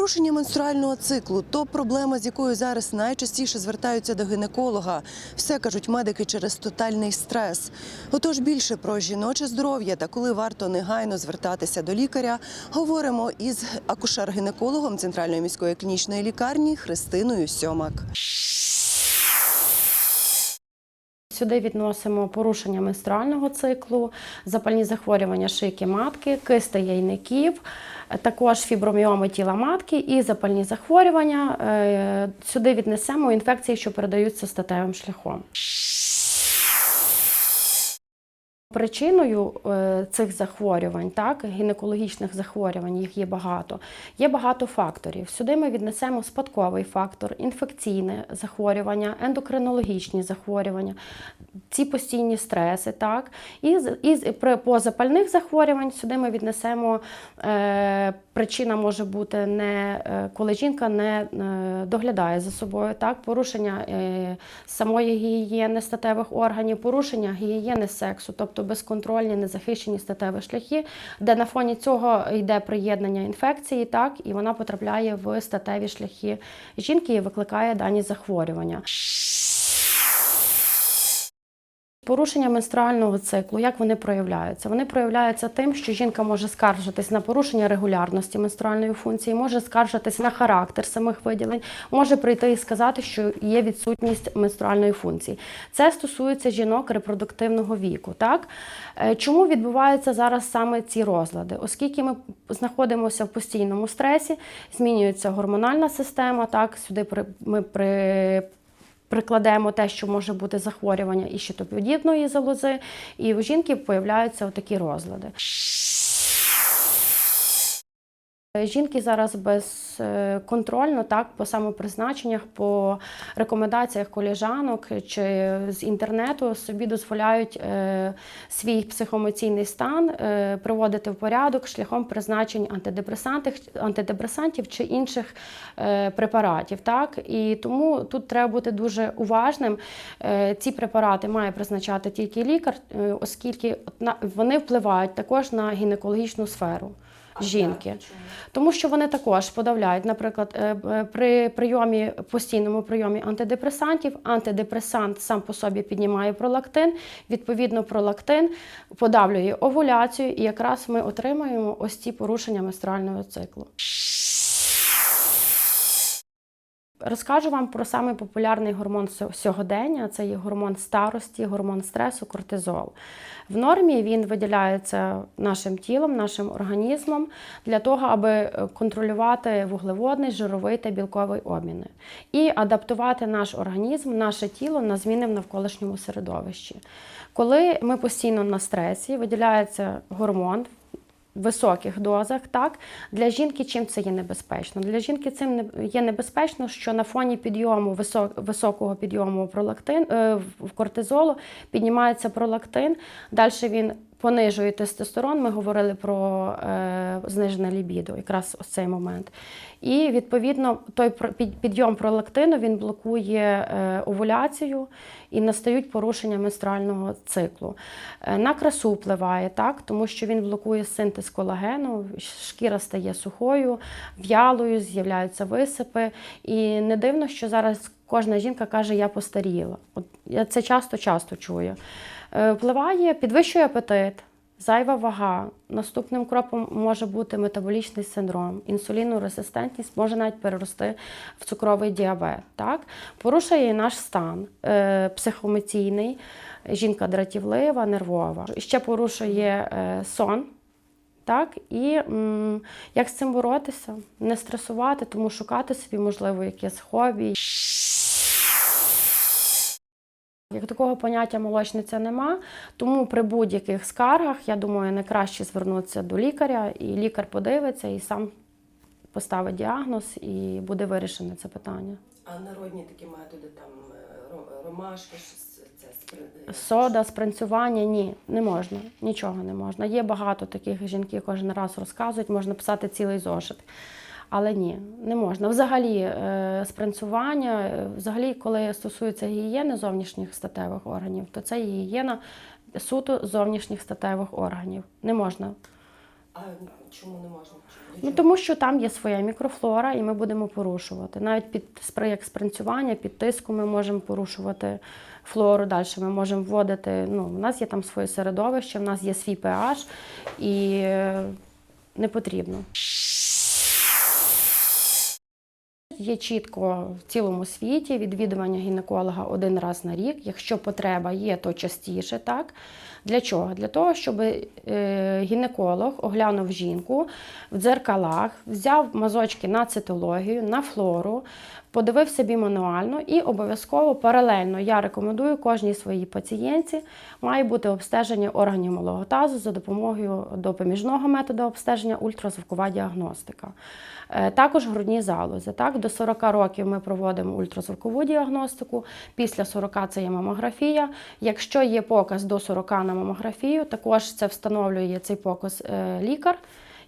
Порушення менструального циклу то проблема, з якою зараз найчастіше звертаються до гінеколога. Все кажуть медики через тотальний стрес. Отож, більше про жіноче здоров'я та коли варто негайно звертатися до лікаря, говоримо із акушер-гінекологом Центральної міської клінічної лікарні Христиною Сьомак. Сюди відносимо порушення менструального циклу, запальні захворювання шийки матки, кисти яйників, також фіброміоми тіла матки і запальні захворювання. Е, Сюди віднесемо інфекції, що передаються статевим шляхом. Причиною е, цих захворювань, так, гінекологічних захворювань, їх є багато. Є багато факторів. Сюди ми віднесемо спадковий фактор, інфекційне захворювання, ендокринологічні захворювання, ці постійні стреси. Так. І, і при, по запальних захворювань сюди ми віднесемо е, причина може бути не е, коли жінка не е, доглядає за собою, так, порушення е, самої гігієни статевих органів, порушення гігієни сексу, тобто безконтрольні, незахищені статеві шляхи, де на фоні цього йде приєднання інфекції, так, і вона потрапляє в статеві шляхи жінки і викликає дані захворювання. Порушення менструального циклу, як вони проявляються? Вони проявляються тим, що жінка може скаржитись на порушення регулярності менструальної функції, може скаржитись на характер самих виділень, може прийти і сказати, що є відсутність менструальної функції. Це стосується жінок репродуктивного віку. Так? Е, Чому відбуваються зараз саме ці розлади? Оскільки ми знаходимося в постійному стресі, змінюється гормональна система, так, сюди ми при прикладемо те, що може бути захворювання і щитоподібної залози, і у жінки появляються такі розлади. Жінки зараз безконтрольно, так, по самопризначеннях, по рекомендаціях коліжанок чи з інтернету собі дозволяють е, свій психоемоційний стан е, приводити в порядок шляхом призначень антидепресантів, антидепресантів чи інших е, препаратів. Так? І тому тут треба бути дуже уважним. Е, ці препарати має призначати тільки лікар, е, оскільки вони впливають також на гінекологічну сферу жінки. Тому що вони також подавляють, наприклад, е, е, при прийомі, постійному прийомі антидепресантів, антидепресант сам по собі піднімає пролактин, відповідно, пролактин подавлює овуляцію, і якраз ми отримуємо ось ці порушення менструального циклу. Розкажу вам про самий популярний гормон сьогодення. Це є гормон старості, гормон стресу, кортизол. В нормі він виділяється нашим тілом, нашим організмом для того, аби е, контролювати вуглеводний, жировий та білковий обміни і адаптувати наш організм, наше тіло на зміни в навколишньому середовищі. Коли ми постійно на стресі, виділяється гормон високих дозах, так для жінки чим це є небезпечно? Для жінки цим є небезпечно, що на фоні підйому висок- високого підйому пролактин е, в кортизолу піднімається пролактин. Далі він понижує тестостерон. Ми говорили про е, знижене лібідо, якраз ось цей момент. І відповідно той підйом пролактину він блокує е, овуляцію і настають порушення менструального циклу. Е, На красу впливає так, тому що він блокує синтез колагену, шкіра стає сухою, в'ялою, з'являються висипи. І не дивно, що зараз кожна жінка каже, я постаріла. От я це часто часто чую. Е, Впливає, підвищує апетит. Зайва вага. Наступним кроком може бути метаболічний синдром, інсулінорезистентність може навіть перерости в цукровий діабет. Так? Порушує і наш стан е, психоемоційний, жінка дратівлива, нервова. Ще порушує е, сон. Так, і м, як з цим боротися? Не стресувати, тому шукати собі, можливо, якесь хобі. Як такого поняття молочниця нема, тому при будь-яких скаргах, я думаю, найкраще звернутися до лікаря, і лікар подивиться і сам поставить діагноз, і буде вирішене це питання. А народні такі методи, там е, ромашки, це Сода, спринцювання ні, не можна, нічого не можна. Є багато таких жінки, кожен раз розказують, можна писати цілий зошит. Але ні, не можна. Взагалі, е, спринцювання, е, взагалі, коли стосується гігієни зовнішніх статевих органів, то це гігієна суто зовнішніх статевих органів. Не можна. А чому не можна? Ну тому що там є своя мікрофлора, і ми будемо порушувати. Навіть під як спринцювання, під тиском ми можемо порушувати флору. Далі ми можемо вводити. Ну, у нас є там своє середовище, в нас є свій pH, і е, не потрібно. Є чітко в цілому світі відвідування гінеколога один раз на рік. Якщо потреба є, то частіше так. Для чого? Для того, щоб е, гінеколог оглянув жінку в дзеркалах, взяв мазочки на цитологію, на флору, подивив собі мануально і обов'язково паралельно я рекомендую кожній своїй пацієнтці має бути обстеження органів малого тазу за допомогою допоміжного методу обстеження ультразвукова діагностика. Е, Також грудні залози. Так, до 40 років ми проводимо ультразвукову діагностику. Після 40 це є мамографія. Якщо є показ до 40 на мамографію, також це встановлює цей показ е, лікар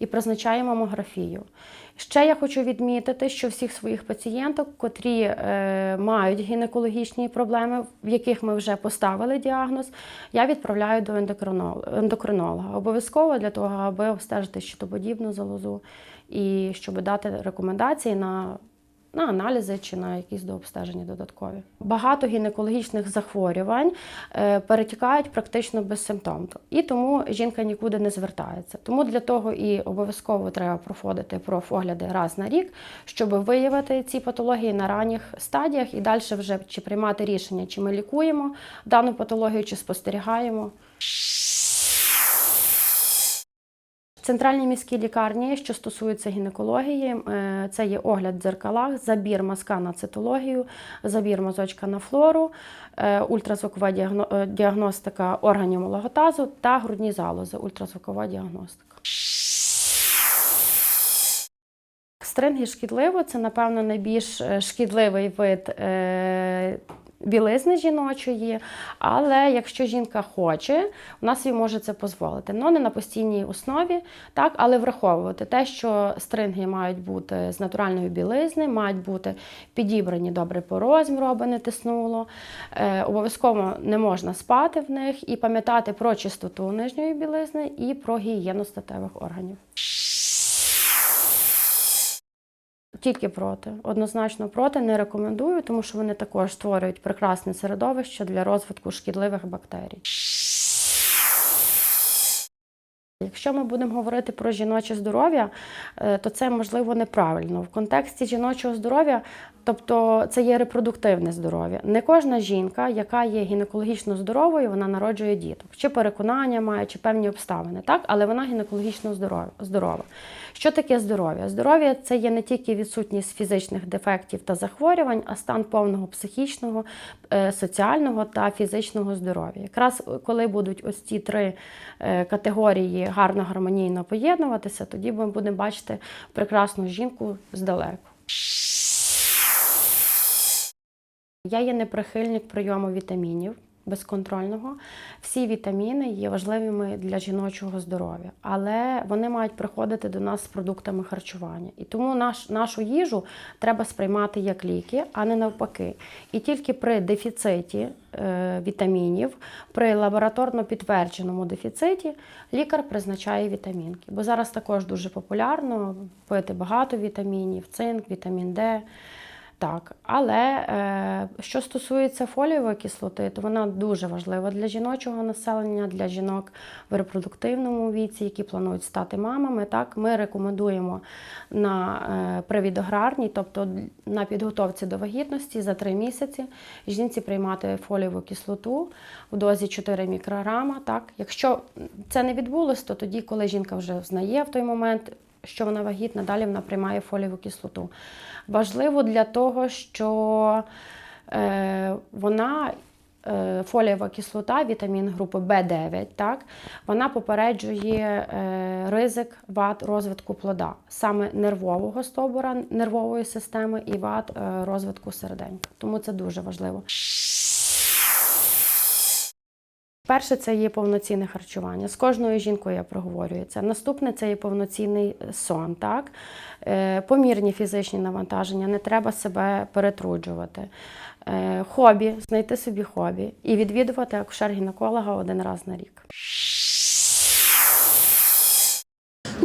і призначає мамографію. Ще я хочу відмітити, що всіх своїх пацієнток, котрі е, мають гінекологічні проблеми, в яких ми вже поставили діагноз, я відправляю до ендокринол- ендокринолога. Обов'язково для того, аби обстежити щитоподібну залозу і щоб дати рекомендації на, на аналізи чи на якісь дообстеження додаткові. Багато гінекологічних захворювань е, перетікають практично безсимптомно, і тому жінка нікуди не звертається. Тому для того і обов'язково треба проходити профогляди раз на рік, щоб виявити ці патології на ранніх стадіях і далі вже чи приймати рішення, чи ми лікуємо дану патологію, чи спостерігаємо. Центральній міській лікарні, що стосується гінекології, е, це є огляд в дзеркалах, забір мазка на цитологію, забір мазочка на флору, е, ультразвукова е, діагностика органів малого тазу та грудні залози, ультразвукова діагностика. Стринги шкідливо це, напевно, найбільш шкідливий вид білизни жіночої. Але якщо жінка хоче, нас їй може це дозволити. Ну, не на постійній основі, так, але враховувати те, що стринги мають бути з натуральної білизни, мають бути підібрані добре по розміру, аби не тиснуло. Е, обов'язково не можна спати в них і пам'ятати про чистоту нижньої білизни і про гігієну статевих органів. Тільки проти, однозначно проти, не рекомендую, тому що вони також створюють прекрасне середовище для розвитку шкідливих бактерій. Якщо ми будемо говорити про жіноче здоров'я, е, то це можливо неправильно. В контексті жіночого здоров'я, тобто це є репродуктивне здоров'я. Не кожна жінка, яка є гінекологічно здоровою, вона народжує діток, чи переконання має, чи певні обставини, так, але вона гінекологічно здорова. Що таке здоров'я? Здоров'я це є не тільки відсутність фізичних дефектів та захворювань, а стан повного психічного, е, соціального та фізичного здоров'я. Якраз е, коли будуть ось ці три категорії гарно гармонійно поєднуватися, тоді ми будемо бачити прекрасну жінку здалеку. Я є неприхильник прийому вітамінів безконтрольного. Всі вітаміни є важливими для жіночого здоров'я, але вони мають приходити до нас з продуктами харчування. І тому наш, нашу їжу треба сприймати як ліки, а не навпаки. І тільки при дефіциті е, вітамінів, при лабораторно підтвердженому дефіциті, лікар призначає вітамінки. Бо зараз також дуже популярно пити багато вітамінів, цинк, вітамін Д. Так, але е, що стосується фолієвої кислоти, то вона дуже важлива для жіночого населення, для жінок в репродуктивному віці, які планують стати мамами. Так, ми рекомендуємо на е, привідограрній, тобто на підготовці до вагітності за 3 місяці жінці приймати фолієву кислоту в дозі 4 мікрограма. Так, якщо це не відбулося, то тоді, коли жінка вже знає в той момент що вона вагітна, далі вона приймає фолієву кислоту. Важливо для того, що е, вона. е, Фолієва кислота, вітамін групи В9, так, вона попереджує е, ризик вад розвитку плода, саме нервового стовбура, нервової системи і вад е, розвитку серденька. Тому це дуже важливо. Перше це є повноцінне харчування. З кожною жінкою я проговорюю це. Наступне це є повноцінний сон. Так? Е, Помірні фізичні навантаження, не треба себе перетруджувати. Е, Хобі, знайти собі хобі і відвідувати акушер-гінеколога один раз на рік.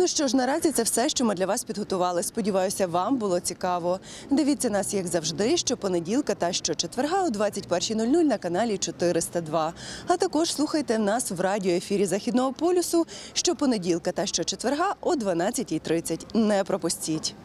Ну що ж, наразі це все, що ми для вас підготували. Сподіваюся, вам було цікаво. Дивіться нас, як завжди, щопонеділка та щочетверга о 21.00 на каналі 402. А також слухайте нас в радіоефірі Західного полюсу щопонеділка та щочетверга о 12.30. Не пропустіть.